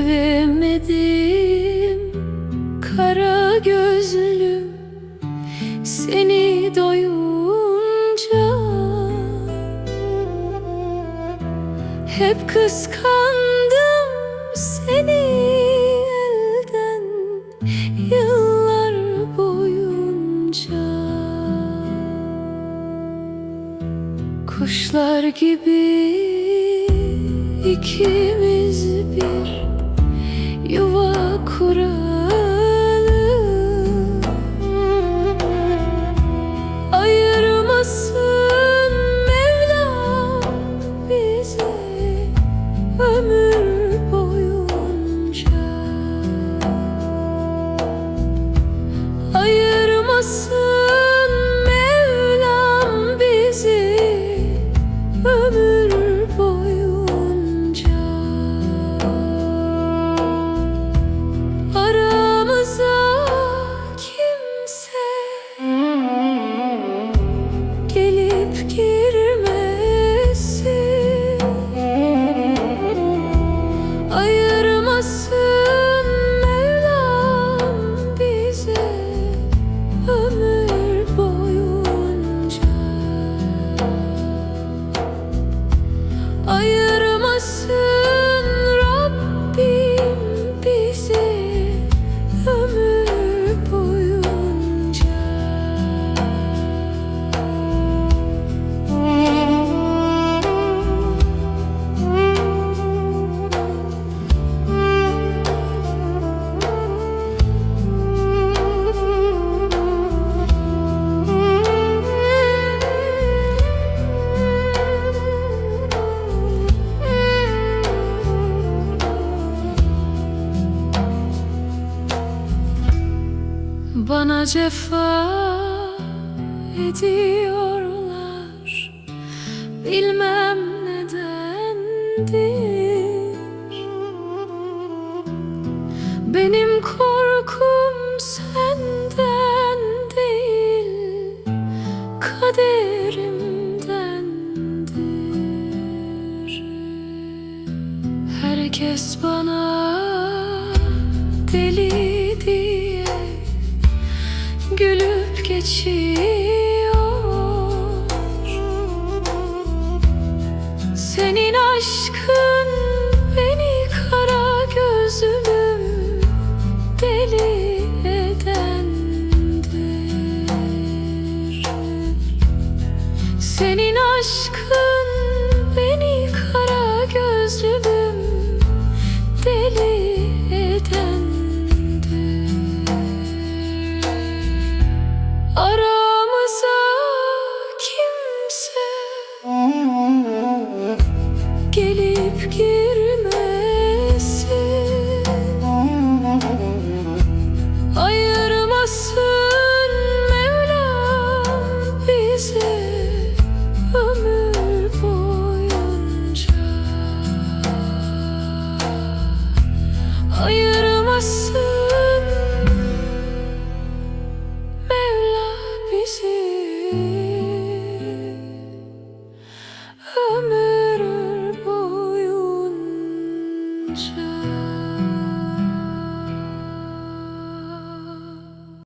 sevemedim. Kara gözlüm seni doyunca. Hep kıskandım seni elden Yıllar boyunca. Kuşlar gibi ikimiz bir You were cooler. the. Bana cefa ediyorlar. Bilmem nedendir. Benim korkum senden değil Kaderimdendir. Herkes bana gülüp geçiyor. Senin aşkın beni kara gözümüm deli edendir. Senin aşkın give